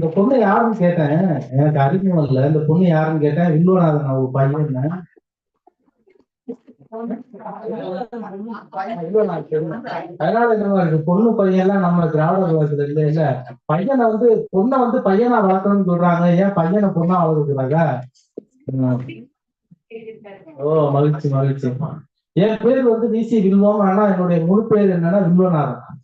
இந்த பொண்ணு யாருன்னு கேட்டேன். எனக்கு அறிமுகம் இல்ல. இந்த பொண்ணு யாருன்னு கேட்டேன் வில்வநாதன் அவங்க பையன் அதனால என்ன இருக்கு பொண்ணு பையன் எல்லாம் நம்ம திராவிட கழகத்துல இல்ல இல்ல. பையனை வந்து பொண்ணை வந்து பையனா வளர்க்கணும்னு சொல்றாங்க. ஏன் பையனை பொண்ணா வளர்க்குறாங்க ஓ மகிழ்ச்சி மகிழ்ச்சி. என் பேர் வந்து விசி வில்வம். ஆனா என்னுடைய முழு பேர் என்னன்னா வில்வநாதன்.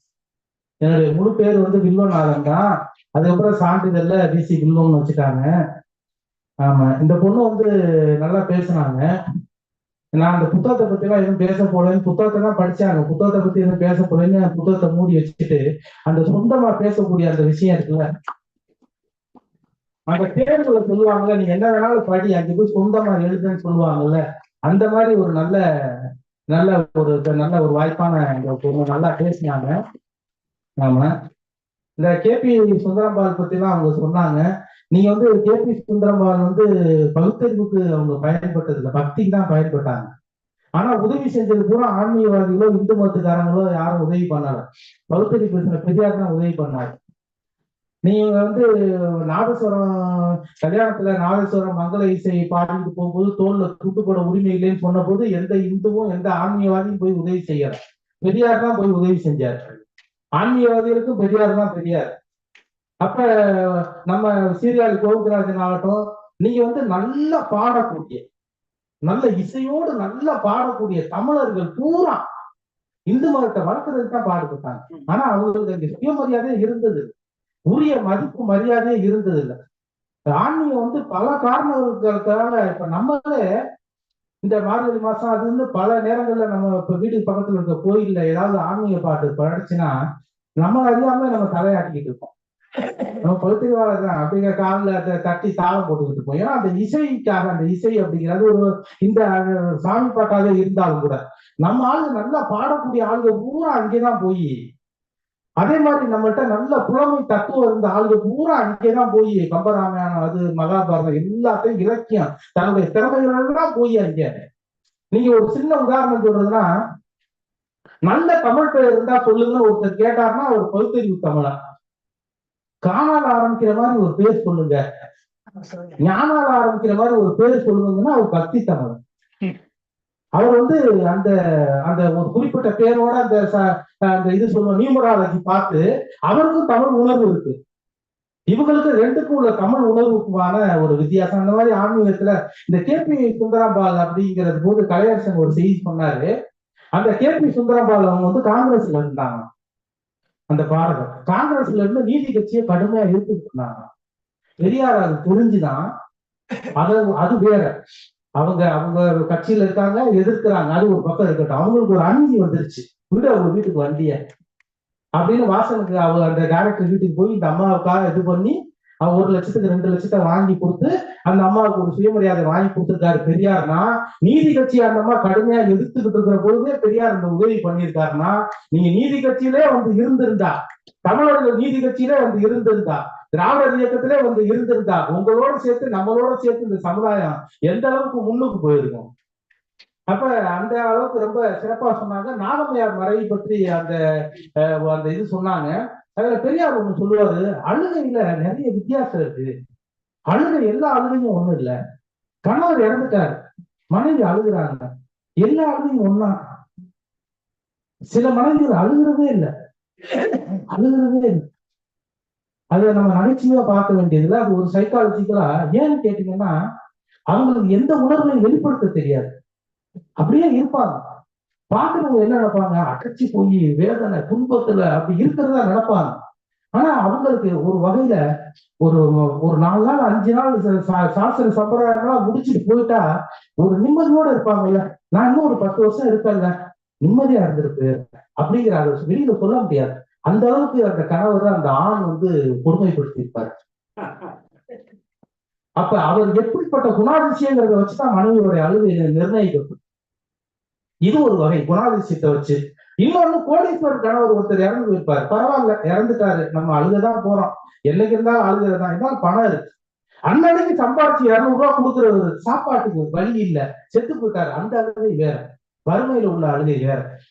என்னுடைய முழு பேர் வந்து வில்வநாதன் தான் அதுக்கப்புறம் சான்றிதழ்ல விசி வில்வம்னு வச்சுட்டாங்க. ஆமா இந்த பொண்ணு வந்து நல்லா பேசுனாங்க. நான் அந்த புத்தகத்தை பத்தி எல்லாம் எதுவும் பேச போலன்னு புத்தகத்தை தான் படிச்சாங்க. புத்தகத்தை பத்தி எதுவும் பேச போலன்னு புத்தகத்தை மூடி வச்சுட்டு அந்த சொந்தமா பேசக்கூடிய அந்த விஷயம் இருக்குல்ல. அந்த தேர்வுல சொல்லுவாங்கல்ல நீ என்ன வேணாலும் படி அங்க போய் சொந்தமா எழுதுன்னு சொல்லுவாங்கல்ல. அந்த மாதிரி ஒரு நல்ல நல்ல ஒரு நல்ல ஒரு வாய்ப்பான இந்த பொண்ணு நல்லா பேசினாங்க. ஆமா. இந்த கேபி சுந்தரம்பால் பத்தி எல்லாம் அவங்க சொன்னாங்க. நீங்க வந்து கேபி சுந்தரம்பால் வந்து பகுத்தறிவுக்கு அவங்க பயன்பட்டது இல்லை பக்திக்கு தான் பயன்பட்டாங்க. ஆனா உதவி செஞ்சது பூரா ஆன்மீகவாதிகளோ இந்து மதத்துக்காரங்களோ யாரும் உதவி பண்ணல. பகுத்தறிவு பேசின பெரியார் தான் உதவி பண்ணாரு. நீங்க வந்து நாதஸ்வரம் கல்யாணத்துல நாதஸ்வரம் மங்கள இசை பாடிட்டு போகும்போது தோல்ல துட்டுப்பட உரிமை இல்லைன்னு சொன்ன போது எந்த இந்துவும் எந்த ஆன்மீகவாதியும் போய் உதவி செய்யல. பெரியார் தான் போய் உதவி செஞ்சார். ஆன்மீகவாதிகளுக்கும் பெரியார் தான் பெரியார் அப்ப நம்ம சீர்காழி கோவிந்தராஜன் ஆகட்டும் நீங்க வந்து நல்லா பாடக்கூடிய நல்ல இசையோடு நல்லா பாடக்கூடிய தமிழர்கள் பூரா இந்து மதத்தை வளர்க்கறதுக்கு தான் பாடுபட்டாங்க. ஆனா அவங்களுக்கு அந்த சுயமரியாதை இருந்தது உரிய மதிப்பு மரியாதையே இருந்தது இல்லை. ஆன்மீகம் வந்து பல காரணங்களுக்காக இப்ப நம்மளே இந்த மார்கழி மாசம் அது வந்து பல நேரங்கள்ல நம்ம இப்ப வீட்டுக்கு பக்கத்துல இருக்க கோயில்ல ஏதாவது ஆன்மீக பாட்டு படிச்சுன்னா நம்ம அறியாம நம்ம தலையாட்டிக்கிட்டு இருக்கோம் நம்ம பகுத்தறிவாளர் தான். அப்படிங்கிற காலில் அதை தட்டி தாளம் போட்டுக்கிட்டு இருப்போம். ஏன்னா அந்த இசைக்காக அந்த இசை அப்படிங்கிறது ஒரு இந்த சாமி பாட்டாக இருந்தாலும் கூட நம்ம ஆளுங்க நல்லா பாடக்கூடிய ஆளுங்க பூரா அங்கேதான் போய் அதே மாதிரி நம்மள்ட்ட நல்ல புலமை தத்துவம் இருந்த ஆளுங்க பூரா அங்கேதான் போய் கம்பராமாயணம் அது மகாபாரதம் எல்லாத்தையும் இலக்கியம் தன்னுடைய திறமைகளெல்லாம் போய் அங்க. நீங்க ஒரு சின்ன உதாரணம் சொல்றதுன்னா நல்ல தமிழ் பெயர் இருந்தா சொல்லுங்கன்னு ஒருத்தர் கேட்டாருன்னா அவர் பகுத்தறிவு தமிழா. காணால் ஆரம்பிக்கிற மாதிரி ஒரு பேர் சொல்லுங்க. ஞானால் ஆரம்பிக்கிற மாதிரி ஒரு பேர் சொல்லுங்கன்னா அவர் பக்தி தமிழ். அவர் வந்து அந்த அந்த ஒரு குறிப்பிட்ட பேரோட அந்த அந்த இது சொல்லுவோம் நியூமராலஜி பார்த்து அவருக்கும் தமிழ் உணர்வு இருக்கு. இவங்களுக்கு ரெண்டுக்கும் உள்ள தமிழ் உணர்வுக்குமான ஒரு வித்தியாசம். அந்த மாதிரி ஆன்மீகத்துல இந்த கே பி சுந்தராம்பால் அப்படிங்கிறது போது கலையரசன் ஒரு செய்தி சொன்னாரு. அந்த கே பி சுந்தராம்பால் அவங்க வந்து காங்கிரஸ்ல இருந்தாங்க. அந்த பாரதம் காங்கிரஸ்ல இருந்து நீதி கட்சியை கடுமையா எடுத்துட்டு இருந்தாங்க. பெரியார் அது தெரிஞ்சுதான். அது அது வேற. அவங்க அவங்க கட்சியில இருக்காங்க எதிர்க்கிறாங்க. அது ஒரு பக்கம் இருக்கட்டும். அவங்களுக்கு ஒரு அனுமதி வந்துருச்சு. விடு அவங்க வீட்டுக்கு வண்டிய அப்படின்னு வாசனுக்கு அவங்க அந்த டேரக்டர் வீட்டுக்கு போய் இந்த அம்மாவுக்காக இது பண்ணி அவங்க ஒரு லட்சத்துக்கு ரெண்டு லட்சத்தை வாங்கி கொடுத்து அந்த அம்மாவுக்கு ஒரு சுயமரியாதை வாங்கி கொடுத்துருக்காரு பெரியார்னா நீதி கட்சி அந்த அம்மா கடுமையா எதிர்த்துக்கிட்டு இருக்கிற பொழுதே பெரியார் இந்த உதவி பண்ணியிருக்காருன்னா நீங்க நீதி கட்சியிலே வந்து இருந்திருந்தா தமிழர்கள் நீதி கட்சியிலே வந்து இருந்திருந்தா திராவிடர் இயக்கத்திலே வந்து இருந்திருந்தா உங்களோட சேர்த்து நம்மளோட சேர்த்து இந்த சமுதாயம் எந்த அளவுக்கு முன்னுக்கு போயிருக்கும்? அப்ப அந்த அளவுக்கு ரொம்ப சிறப்பா சொன்னாங்க. நாகம்மையார் மறைவை பற்றி அந்த அந்த இது சொன்னாங்க. அதுல பெரியார் ஒண்ணு சொல்லுவாரு அழுகையில நிறைய வித்தியாசம் இருக்கு. அழுகை எல்லா அழுகையும் ஒண்ணும் இல்ல. கணவர் இறந்துட்டாரு. மனைவி அழுகுறாங்க. எல்லா அழுகையும் ஒன்னா சில மனைவிகள் அழுகிறதே இல்லை. அழுகிறதே இல்லை. அதை நம்ம நகைச்சுவையா பார்க்க வேண்டியதுல அது ஒரு சைக்காலஜிக்கலா ஏன்னு கேட்டீங்கன்னா அவங்களுக்கு எந்த உணர்வையும் வெளிப்படுத்த தெரியாது. அப்படியே இருப்பாங்க. பாக்குறவங்க என்ன நினைப்பாங்க? அகச்சி போய் வேதனை துன்பத்துல அப்படி இருக்கிறதா நினைப்பாங்க. ஆனா அவங்களுக்கு ஒரு வகையில ஒரு ஒரு நாலு நாள் அஞ்சு நாள் சாஸ்திர சம்பிரதாயம்லாம் முடிச்சுட்டு போயிட்டா ஒரு நிம்மதியோட இருப்பாங்கல்ல. நான் இன்னும் ஒரு பத்து வருஷம் இருக்கல நிம்மதியா இருந்திருக்கு. அப்படிங்கிற அதை வெளியில சொல்ல முடியாது. அந்த அளவுக்கு அந்த கணவரை அந்த ஆண் வந்து கொடுமைப்படுத்தி இருப்பாரு அப்ப அவர் எப்படிப்பட்ட குணாதிசயங்கிறத வச்சுதான் மனைவியோடைய அழுகையை நிர்ணயிக்கப்படும். இது ஒரு வகை குணாதிசயத்தை வச்சு இன்னொன்னு கோடீஸ்வரர் கணவர் ஒருத்தர் இறந்து போயிருப்பாரு. பரவாயில்ல இறந்துட்டாரு. நம்ம அழுகதான் போறோம். என்னைக்கு இருந்தாலும் அழுகிறதா இருந்தாலும் பணம் இருக்கு. அன்னன்னைக்கு சம்பாதிச்சு இருநூறு ரூபா கொடுக்குற சாப்பாட்டுக்கு வழி இல்ல. செத்து போயிட்டாரு. அந்த அழுகை வேற. வறுமையில உள்ள அழுகை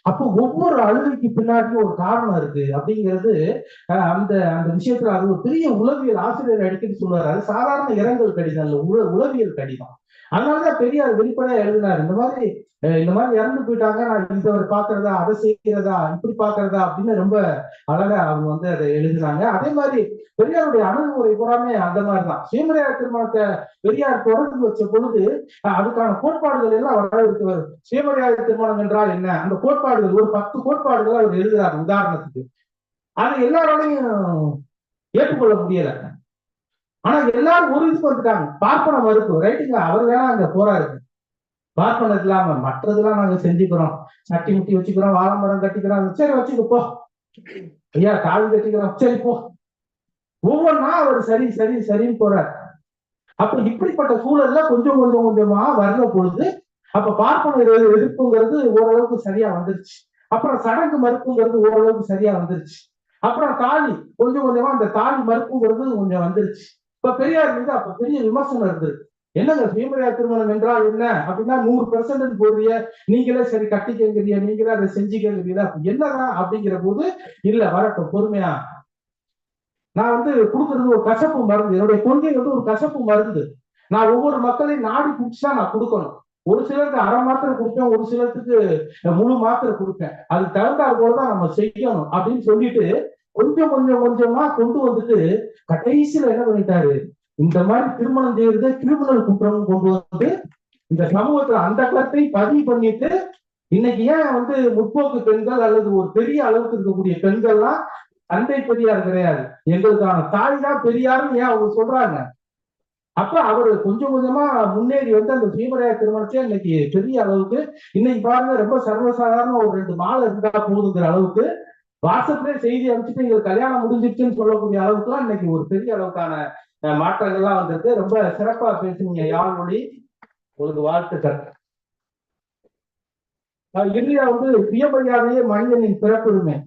அப்போ ஒவ்வொரு அழுகைக்கு பின்னாடியும் ஒரு காரணம் இருக்கு. அப்படிங்கிறது அந்த அந்த விஷயத்துல அது ஒரு பெரிய உளவியல் ஆசிரியர் அடிக்கடி சொல்றாரு அது சாதாரண இரங்கல் கடிதம் இல்ல உள உளவியல் கடிதம். அதனாலதான் பெரியார் வெளிப்படையா எழுதினார். இந்த மாதிரி இந்த மாதிரி இறந்து போயிட்டாங்க. நான் இதை பாக்குறதா அதை செய்யறதா இப்படி பாக்குறதா அப்படின்னு ரொம்ப அழகா அவங்க வந்து அதை எழுதுறாங்க அதே மாதிரி பெரியாருடைய அணுகுமுறை பூராமே அந்த மாதிரிதான். சுயமரியாதை திருமணத்தை பெரியார் தொடர்ந்து வச்ச பொழுது அதுக்கான கோட்பாடுகள் எல்லாம் வரவேற்று சுயமரியாதை திருமணம் என்றால் என்ன? அந்த கோட்பாடுகள் ஒரு பத்து கோட்பாடுகள் அவர் எழுதுறாரு உதாரணத்துக்கு. அது எல்லாராலையும் ஏற்றுக்கொள்ள முடியல. ஆனா எல்லாரும் ஒரு இதுக்கு வந்துட்டாங்க. பார்ப்பன மறுப்பு ரைட்டுங்க அவர் வேணா அங்க போறாரு. பார்ப்பன இல்லாம மற்றதெல்லாம் நாங்க செஞ்சுக்கிறோம். சட்டி முட்டி வச்சுக்கிறோம் வாழைமரம் கட்டிக்கிறோம் சரி வச்சுக்கப்போ ஐயா கால் கட்டிக்கிறோம் சரி போ. ஒவ்வொன்றா அவர் சரி சரி சரின்னு போறார். அப்ப இப்படிப்பட்ட சூழல்ல கொஞ்சம் கொஞ்சம் கொஞ்சமா வர்ற பொழுது அப்ப பார்ப்பனர் எதிர்ப்புங்கிறது ஓரளவுக்கு சரியா வந்துருச்சு. அப்புறம் சடங்கு மறுப்புங்கிறது ஓரளவுக்கு சரியா வந்துருச்சு. அப்புறம் தாலி கொஞ்சம் கொஞ்சமா அந்த தாலி மறுப்புங்கிறது கொஞ்சம் வந்துருச்சு. இப்ப பெரியார் மீது அப்ப பெரிய விமர்சனம் இருந்தது. என்னங்க சுயமரியா திருமணம் என்றால் என்ன? அப்படின்னா நூறு பெர்சன்ட் போடுறிய. நீங்களே சரி கட்டிக்கங்கிறிய நீங்களே அதை செஞ்சுக்கங்கிறீங்க என்னதான் அப்படிங்கிற போது இல்ல வரட்டும் பொறுமையா. நான் வந்து கொடுக்கறது ஒரு கசப்பு மருந்து. என்னுடைய கொள்கை வந்து ஒரு கசப்பு மருந்து. நான் ஒவ்வொரு மக்களையும் நாடி குடிச்சா நான் கொடுக்கணும். ஒரு சிலருக்கு அரை மாத்திரை கொடுப்பேன் ஒரு சிலருக்கு முழு மாத்திரை கொடுப்பேன். அது தகுந்தாற் போலதான் நம்ம செய்யணும் அப்படின்னு சொல்லிட்டு கொஞ்சம் கொஞ்சம் கொஞ்சமா கொண்டு வந்துட்டு கடைசியில என்ன பண்ணிட்டாரு? இந்த மாதிரி திருமணம் செய்யறது கிரிமினல் குற்றம் கொண்டு வந்து இந்த சமூகத்துல அந்த கலத்தை பதிவு பண்ணிட்டு இன்னைக்கு ஏன் வந்து முற்போக்கு பெண்கள் அல்லது ஒரு பெரிய அளவுக்கு இருக்கக்கூடிய பெண்கள்லாம் தந்தை பெரியார் கிடையாது. எங்களுக்கான தாய் தான் பெரியார்னு ஏன் அவங்க சொல்றாங்க? அப்ப அவர் கொஞ்சம் கொஞ்சமா முன்னேறி வந்து அந்த சுயமரியாதை திருமணத்தை இன்னைக்கு பெரிய அளவுக்கு இன்னைக்கு பாருங்க ரொம்ப சர்வசாதாரண ஒரு ரெண்டு மாலை இருந்தா போதுங்கிற அளவுக்கு வாட்ஸ்அப்லயே செய்தி அனுப்பிச்சுட்டு எங்களுக்கு கல்யாணம் முடிஞ்சிருச்சுன்னு சொல்லக்கூடிய அளவுக்குலாம் இன்னைக்கு ஒரு பெரிய அளவுக்கான மாற்றங்கள்லாம் வந்திருக்கு. ரொம்ப சிறப்பா பேசுனீங்க யாழ் மொழி. உங்களுக்கு வாழ்த்துக்கள். இந்தியா வந்து சுயமரியாதையே மனிதனின் பிறப்புரிமை.